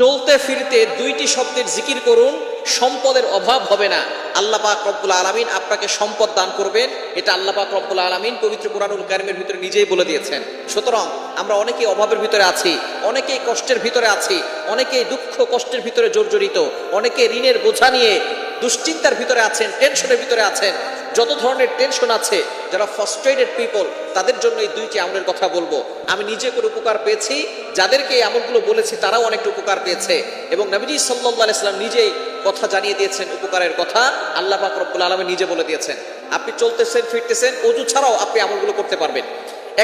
চলতে ফিরতে দুইটি শব্দের জিকির করুন, সম্পদের অভাব হবে না। আল্লাহ পাক রব্বুল আলমিন আপনাকে সম্পদ দান করবেন। এটা আল্লাহ পাক রব্বুল আলমিন পবিত্র কোরআনুল কারিমের ভিতরে নিজেই বলে দিয়েছেন। সুতরাং আমরা অনেকেই অভাবের ভিতরে আছি, অনেকেই কষ্টের ভিতরে আছি, অনেকেই দুঃখ কষ্টের ভিতরে জর্জরিত, অনেকে ঋণের বোঝা নিয়ে দুশ্চিন্তার ভিতরে আছেন টেনশনের ভিতরে আছেন। যত ধরনের টেনশন আছে, যারা ফার্স্ট্রেটেড পিপল তাদের জন্য এই দুইটি আমলের কথা বলব। আমি নিজে করে উপকার পেয়েছি, যাদেরকে এই আমলগুলো বলেছি, তারাও অনেকটা উপকার পেয়েছে। এবং নবীজি সাল্লাহ আলাইসাল্লাম নিজেই কথা জানিয়ে দিয়েছেন উপকারের কথা। আল্লাহ পাক রব্বুল আলমী নিজে বলে দিয়েছেন, আপনি চলতেছেন, ফিরতেছেন, অজু ছাড়াও আপনি আমলগুলো করতে পারবেন।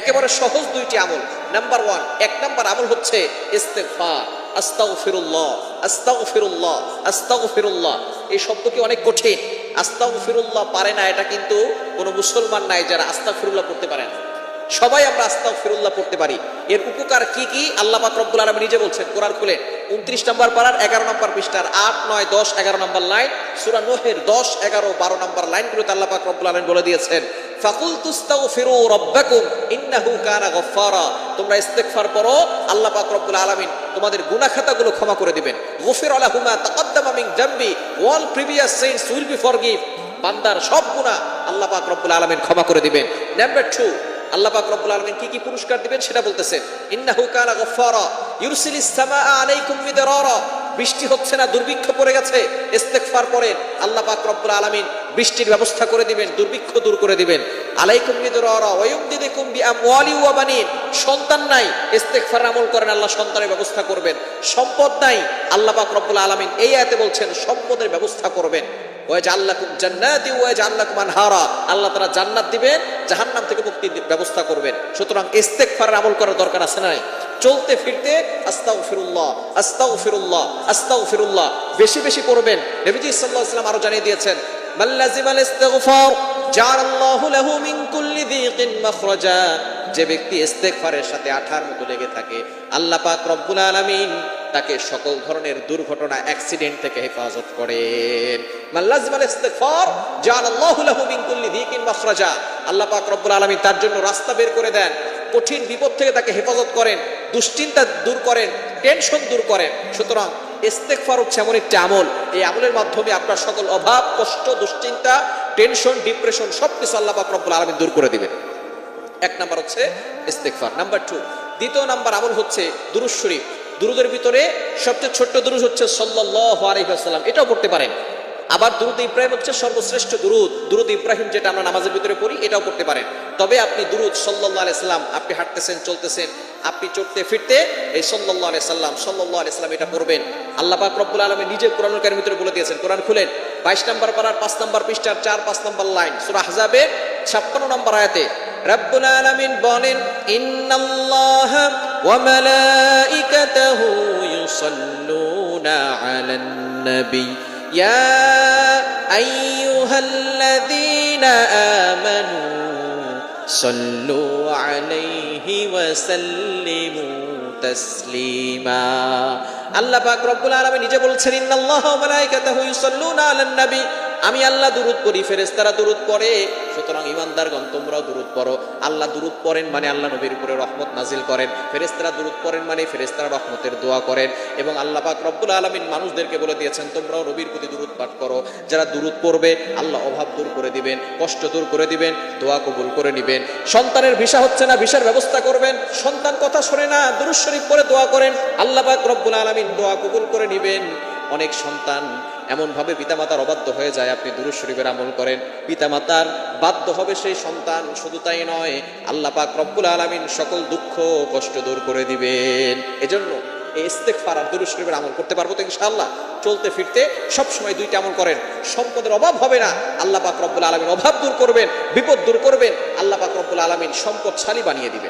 একেবারে সহজ দুইটি আমল। নাম্বার ওয়ান, এক নাম্বার আমল হচ্ছে ইস্তেগফার, আস্তাগফিরুল্লাহ আস্তাগফিরুল্লাহ আস্তাগফিরুল্লাহ। এই শব্দ কি অনেক কঠিন। আস্তাগফিরুল্লাহ পারে না এটা কিন্তু কোনো মুসলমান নাই যারা আস্তাফিরুল্লাহ করতে পারে না। সবাই আমরা আস্তাগফিরুল্লাহ পড়তে পারি। এর উপকার কি কি? আল্লাহ পাক আলামিন নিজে বলছেন, কোরআন খুলে। উনত্রিশ নম্বর পাড়ার এগারো নম্বর পৃষ্ঠার, আট, নয়, দশ, এগারো নম্বর লাইন। সূরা নোহের দশ, এগারো, বারো নম্বর লাইনগুলোতে আল্লাহ পাক রব্বুল আলামিন বলে দিয়েছেন ফাকুল তুস্তাগফিরু রাব্বাকুম ইন্নাহু কানা গফফারা। তোমরা ইস্তেগফার করো আল্লাহ পাক রব্বুল আলামিন তোমাদের গুনাহ খাতাগুলো ক্ষমা করে দিবেন। গফির লাহুমা তাকাদ্দামা মিন জামবি, ওয়াল previous sins will be forgive. বান্দার সব গুনাহ আল্লাহ পাক রব্বুল আলামিন ক্ষমা করে দিবেন। নাম্বার 2 আল্লাহ পাক রব্বুল আলামিন কি কি পুরস্কার দিবেন সেটা বলতেছেন ইন্নাহু কানা গফফারা, ইউরসিলিস সামাআ আলাইকুম মিদরারা। বৃষ্টি হচ্ছে না, দুর্ভিক্ষ পড়ে গেছে, ইস্তেগফার করেন আল্লাহ পাক রব্বুল আলামিন বৃষ্টির ব্যবস্থা করে দিবেন, দুর্ভিক্ষ দূর করে দিবেন। সন্তান নাই ইস্তেগফার আমল করেন, আল্লাহ সন্তানের ব্যবস্থা করবেন। সম্পদ নাই, আল্লাহ পাক রব্বুল এই আয়াতে বলছেন, সম্পদের ব্যবস্থা করবেন। আল্লাহ তাআলা জান্নাত দিবেন, জাহান্নাম থেকে ব্যবস্থা করবেন। সুতরাং করার দরকার আছে নাই? চলতে ফিরতে বেশি বেশি আলাইহি আরও জানিয়ে দিয়েছেন যে ব্যক্তি ইস্তেগফারের সাথে আঠার মতো লেগে থাকে, আল্লাহ পাক রব্বুল আলামিন তাকে সকল ধরনের দুর্ঘটনা, অ্যাক্সিডেন্ট থেকে হেফাজত করেন। মাল্লাজিমাল ইস্তিগফার জাআলাল্লাহু লাহু মিন কুল্লি যিকিন মাখরাজা। আল্লাহ পাক রব্বুল আলামিন তার জন্য রাস্তা বের করে দেন, কঠিন বিপদ থেকে তাকে হেফাজত করেন, দুশ্চিন্তা দূর করেন, টেনশন দূর করেন। সুতরাং ইস্তেগফার হচ্ছে এমন একটি আমল। এই আমলের মাধ্যমে আপনার সকল অভাব, কষ্ট, দুশ্চিন্তা, টেনশন, ডিপ্রেশন সব কিছু আল্লাহ রব্বুল আলামিন দূর করে দিবেন। এক নাম্বার হচ্ছে ইস্তেক ইস্তেগফার নাম্বার টু দ্বিতীয় নাম্বার আমল হচ্ছে দুরুজ শরীফ। দুরুদের ভিতরে সবচেয়ে ছোট্ট দুরুজ হচ্ছে সাল্লাল্লাহু আলাইহি ওয়াসাল্লাম। এটাও করতে পারেন। আবার দুরুদ ইব্রাহিম হচ্ছে সর্বশ্রেষ্ঠ দুরুদ। দুরুদ ইব্রাহিম যেটা আমরা নামাজের ভিতরে পড়ি, এটাও করতে পারেন। তবে আপনি দুরুদ সাল্লাল্লাহু আলাইহি সাল্লাম, আপনি হাঁটতেছেন, চলতেছেন, আপনি চড়তে ফিরতে এই সাল্লাল্লাহু আলাইহি সাল্লাম, সাল্লাল্লাহু আলাইহি সাল্লাম এটা পড়বেন। আল্লাহ পাক রব্বুল আলামিন নিজে কোরআনুল কারীমের ভিতরে বলে দিয়েছেন, কোরআন খুলেন 22 নম্বর পারার 5 নম্বর পৃষ্ঠার 4 5 নম্বর লাইন, সূরা আহজাবের 56 নম্বর আয়াতে, রব্বুল আলামিন বলেন, ইন্নাল্লাহ ওয়া ইউসাল্লুনা আলান নবী يا أيها الذين آمنوا صلوا عليه وسلموا تسليما আল্লাহ পাক রব্বুল আলামিন নিজে বলছেন ইন্নাল্লাহ ওয়া মালাইকাতাহু ইউসাল্লুনা আলান নবী আমি আল্লাহ দুরুদ পড়ি, ফেরেশতারা দুরুদ পড়ে। সুতরাং ইমানদারগণ, তোমরাও দুরুদ পড়ো। আল্লাহ দুরুদ পড়েন মানে আল্লাহ নবীর উপরে রহমত নাজিল করেন। ফেরেশতারা দুরুদ পড়েন মানে ফেরেশতারা রহমতের দোয়া করেন। এবং আল্লাহ পাক রব্বুল আলামিন মানুষদেরকে বলে দিয়েছেন, তোমরাও নবীর প্রতি দুরুদ পাঠ করো। যারা দুরুদ পড়বে, আল্লাহ অভাব দূর করে দিবেন, কষ্ট দূর করে দিবেন, দোয়া কবুল করে নিবেন। সন্তানের ভিসা হচ্ছে না, ভিসার ব্যবস্থা করবেন। সন্তান কথা শোনে না, দুরুদ শরীফ পড়ে দোয়া করেন। আল্লাহ পাক রব্বুল আলামিন দোয়া কবুল করে নিবেন। অনেক সন্তান এমনভাবে পিতামাতার অবাধ্য হয়ে যায়, আপনি দুরুদ শরীফের আমল করেন। পিতামাতার বাধ্য হবে সেই সন্তান, শুধু তাই নয়, আল্লাহ পাক রব্বুল আলামিন সকল দুঃখ, কষ্ট দূর করে দিবেন। এজন্য এই ইস্তেগফার আর দুরুদ শরীফের আমল করতে পারব তো ইনশাআল্লাহ। চলতে ফিরতে সব সময় দুইটা আমল করেন। সম্পদের অভাব হবে না, আল্লাহ পাক রব্বুল আলামিন অভাব দূর করবেন, বিপদ দূর করবেন, আল্লাহ পাক রব্বুল আলামিন সম্পদশালী বানিয়ে দিবেন।